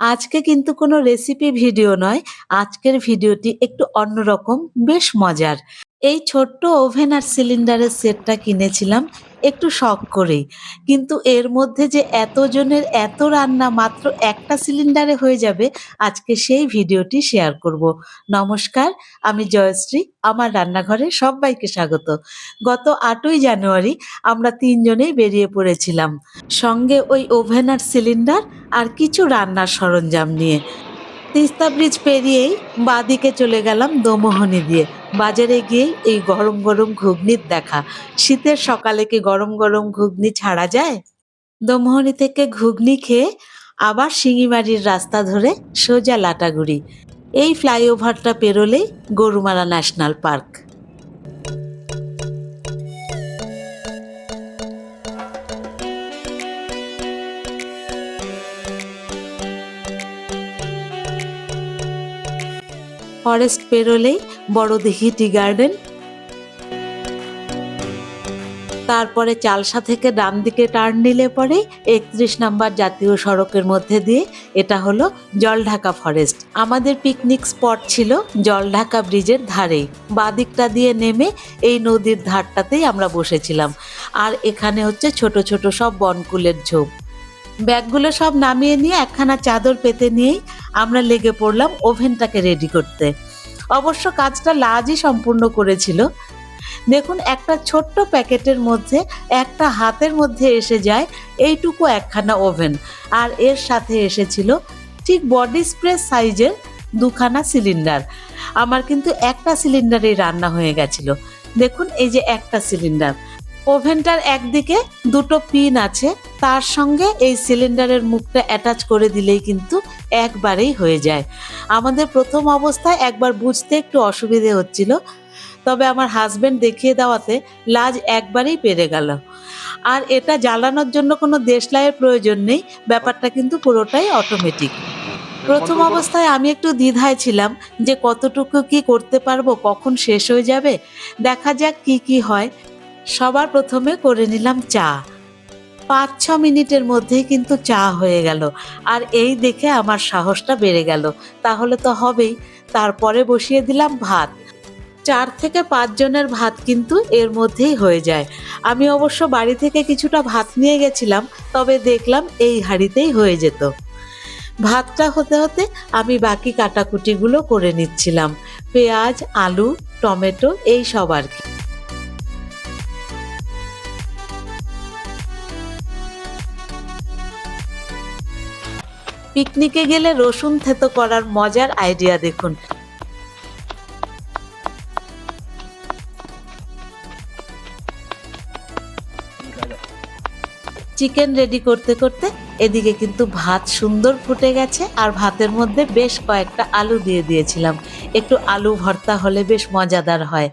আজকে কিন্তু কোনো রেসিপি ভিডিও নয়। আজকের ভিডিওটি একটু অন্যরকম, বেশ মজার। এই ছোট্ট ওভেন আর সিলিন্ডারের সেটটা কিনেছিলাম একটু শখ করেই। কিন্তু এর মধ্যে যে এতজনের এত রান্না মাত্র একটা সিলিন্ডারে হয়ে যাবে, আজকে সেই ভিডিওটি শেয়ার করব। নমস্কার, আমি জয়শ্রী। আমার রান্নাঘরে সব্বাইকে স্বাগত। গত আটই জানুয়ারি আমরা তিনজনেই বেরিয়ে পড়েছিলাম। সঙ্গে ওই ওভেন আর সিলিন্ডার আর কিছু রান্নার সরঞ্জাম নিয়ে। তিস্তা ব্রিজ পেরিয়েই বাঁদিকে চলে গেলাম দোমোহনি দিয়ে। বাজারে গিয়ে এই গরম, গরম ঘুগনির দেখা। শীতের সকালে কি গরম, গরম ঘুগনি ছাড়া যায়? দোমোহনি থেকে ঘুগনি খেয়ে আবার শিঙিবাড়ির রাস্তা ধরে সোজা লাটাগুড়ি। এই ফ্লাইওভারটা পেরোলেই গরুমারা ন্যাশনাল পার্ক। ফরেস্ট পেরোলেই বড়দিঘি টি গার্ডেন। তারপরে চালসা থেকে ডান দিকে টার্ন নিলে পরে একত্রিশ নাম্বার জাতীয় সড়কের মধ্যে দিয়ে এটা হলো জলঢাকা ফরেস্ট। আমাদের পিকনিক স্পট ছিল জলঢাকা ব্রিজের ধারেই। বাদিকটা দিয়ে নেমে এই নদীর ধারটাতেই আমরা বসেছিলাম। আর এখানে হচ্ছে ছোট ছোট সব বনকুলের ঝোপ। ব্যাগগুলো সব নামিয়ে নিয়ে একখানা চাদর পেতে নিয়েই আমরা লেগে পড়লাম ওভেনটাকে রেডি করতে। অবশ্য কাজটা লাজই সম্পূর্ণ করেছিল। দেখুন, একটা ছোট্ট প্যাকেটের মধ্যে, একটা হাতের মধ্যে এসে যায় এইটুকু একখানা ওভেন। আর এর সাথে এসেছিল ঠিক বডি স্প্রে সাইজের দুখানা সিলিন্ডার। আমার কিন্তু একটা সিলিন্ডারেই রান্না হয়ে গেছিল। দেখুন, এই যে একটা সিলিন্ডার। ওভেনটার একদিকে দুটো পিন আছে, তার সঙ্গে এই সিলিন্ডারের মুখটা অ্যাটাচ করে দিলেই কিন্তু একবারেই হয়ে যায়। আমাদের প্রথম অবস্থায় একবার বুঝতে একটু অসুবিধে হচ্ছিল, তবে আমার হাজব্যান্ড দেখিয়ে দেওয়াতে লাজ একবারেই পেরে গেল। আর এটা জ্বালানোর জন্য কোনো দেশলাইয়ের প্রয়োজন নেই, ব্যাপারটা কিন্তু পুরোটাই অটোমেটিক প্রথম অবস্থায় আমি একটু দ্বিধায় ছিলাম যে কতটুকু কি করতে পারব, কখন শেষ হয়ে যাবে, দেখা যাক কি কি হয়। সবার প্রথমে করে নিলাম চা। পাঁচ ছ মিনিটের মধ্যেই কিন্তু চা হয়ে গেল। আর এই দেখে আমার সাহসটা বেড়ে গেল। তাহলে তো হবেই। তারপরে বসিয়ে দিলাম ভাত। চার থেকে পাঁচ জনের ভাত কিন্তু এর মধ্যেই হয়ে যায়। আমি অবশ্য বাড়ি থেকে কিছুটা ভাত নিয়ে গেছিলাম, তবে দেখলাম এই হাঁড়িতেই হয়ে যেত। ভাতটা হতে হতে আমি বাকি কাটাকুটিগুলো করে নিচ্ছিলাম। পেঁয়াজ, আলু, টমেটো, এই সব আর কি। পিকনিকে গেলে রসুন থেতো করার মজার আইডিয়া দেখুন। চিকেন রেডি করতে করতে এদিকে কিন্তু ভাত সুন্দর ফুটে গেছে আর ভাতের মধ্যে বেশ কয়েকটা আলু দিয়ে দিয়েছিলাম। একটু আলু ভর্তা হলে বেশ মজাদার হয়।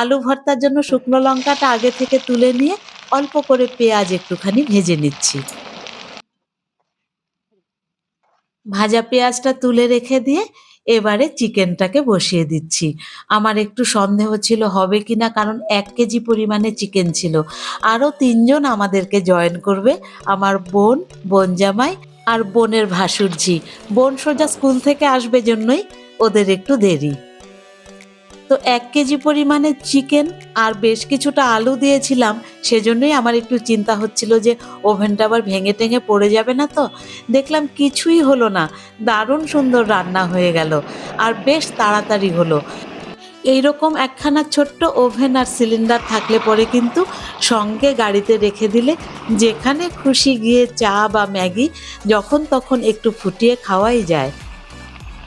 আলু ভর্তার জন্য শুকনো লঙ্কাটা আগে থেকে তুলে নিয়ে অল্প করে পেঁয়াজ একটুখানি ভেজে নিচ্ছি। ভাজা পেঁয়াজটা তুলে রেখে দিয়ে এবারে চিকেনটাকে বসিয়ে দিচ্ছি। আমার একটু সন্দেহ ছিল, হবে কি না কারণ এক কেজি পরিমাণে চিকেন ছিল। আরও তিনজন আমাদেরকে জয়েন করবে, আমার বোন বোন জামাই আর বোনের ভাসুরজি বোন সোজা স্কুল থেকে আসবে জন্যই, ওদের একটু দেরি। তো এক কেজি পরিমাণে চিকেন আর বেশ কিছুটা আলু দিয়েছিলাম। সেজন্যই আমার একটু চিন্তা হচ্ছিল যে ওভেনটা আবার ভেঙে টেঙে পড়ে যাবে না তো। দেখলাম কিছুই হলো না, দারুণ সুন্দর রান্না হয়ে গেল আর বেশ তাড়াতাড়ি হলো। এইরকম একখানা ছোট্ট ওভেন আর সিলিন্ডার থাকলে পরে কিন্তু সঙ্গে গাড়িতে রেখে দিলে যেখানে খুশি গিয়ে চা বা ম্যাগি যখন তখন একটু ফুটিয়ে খাওয়াই যায়।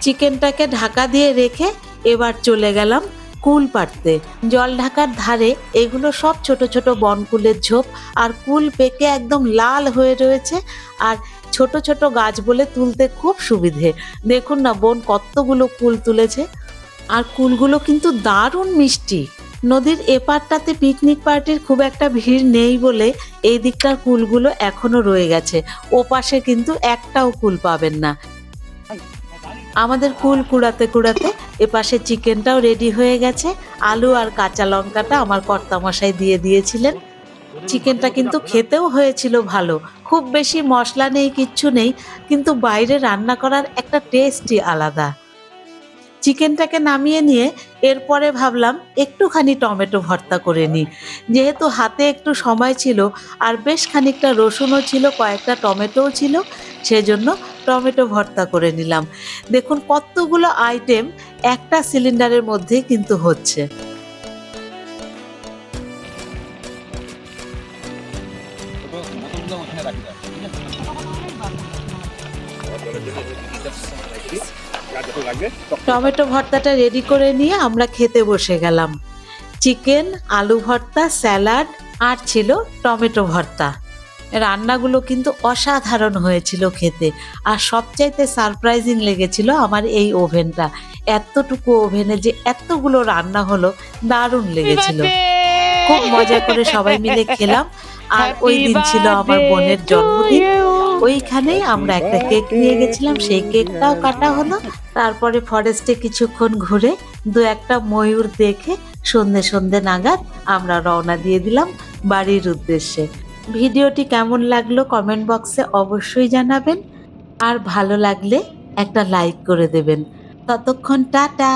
চিকেনটাকে ঢাকা দিয়ে রেখে এবার চলে গেলাম কুল পাড়তে। জল ঢাকার ধারে এগুলো সব ছোট ছোট বনকুলের ঝোপ আর কুল পেকে একদম লাল হয়ে রয়েছে আর ছোট ছোট গাছ বলে তুলতে খুব সুবিধে। দেখুন না, বোন কতগুলো কুল তুলেছে। আর কুলগুলো কিন্তু দারুণ মিষ্টি। নদীর এপারটাতে পিকনিক পার্টির খুব একটা ভিড় নেই বলে এই দিকটার কুলগুলো এখনও রয়ে গেছে। ও পাশে কিন্তু একটাও কুল পাবেন না। আমাদের কুল কুড়াতে কুড়াতে এপাশে চিকেনটাও রেডি হয়ে গেছে। আলু আর কাঁচা লঙ্কাটা আমার কর্তামশাই দিয়ে দিয়েছিলেন। চিকেনটা কিন্তু খেতেও হয়েছিল ভালো। খুব বেশি মশলা নেই, কিচ্ছু নেই, কিন্তু বাইরে রান্না করার একটা টেস্টই আলাদা। চিকেনটাকে নামিয়ে নিয়ে এরপরে ভাবলাম একটুখানি টমেটো ভর্তা করে নিই। যেহেতু হাতে একটু সময় ছিল আর বেশ খানিকটা রসুনও ছিল, কয়েকটা টমেটোও ছিল, সেজন্য টমেটো ভর্তা করে নিলাম। দেখুন কতগুলো আইটেম একটা সিলিন্ডারের মধ্যেই কিন্তু হচ্ছে? টমেটো ভর্তাটা রেডি করে নিয়ে আমরা খেতে বসে গেলাম। চিকেন আলু ভর্তা স্যালাড আর ছিল টমেটো ভর্তা। রান্নাগুলো কিন্তু অসাধারণ হয়েছিল খেতে। আর সবচাইতে সারপ্রাইজিং লেগেছিল আমার এই ওভেনটা। এতটুকু ওভেনে যে এতগুলো রান্না হলো দারুণ লেগেছিল। খুব মজা করে সবাই মিলে খেলাম। আর ওই দিন ছিল আমার বোনের জন্মদিন। ওইখানেই আমরা একটা কেক নিয়ে গেছিলাম। সেই কেকটাও কাটা হলো। তারপরে ফরেস্টে কিছুক্ষণ ঘুরে দু একটা ময়ূর দেখে সন্ধে সন্ধে নাগাদ আমরা রওনা দিয়ে দিলাম বাড়ির উদ্দেশ্যে। ভিডিওটি কেমন লাগল কমেন্ট বক্সে অবশ্যই জানাবেন। আর ভালো লাগলে একটা লাইক করে দেবেন। ততক্ষণ টাটা।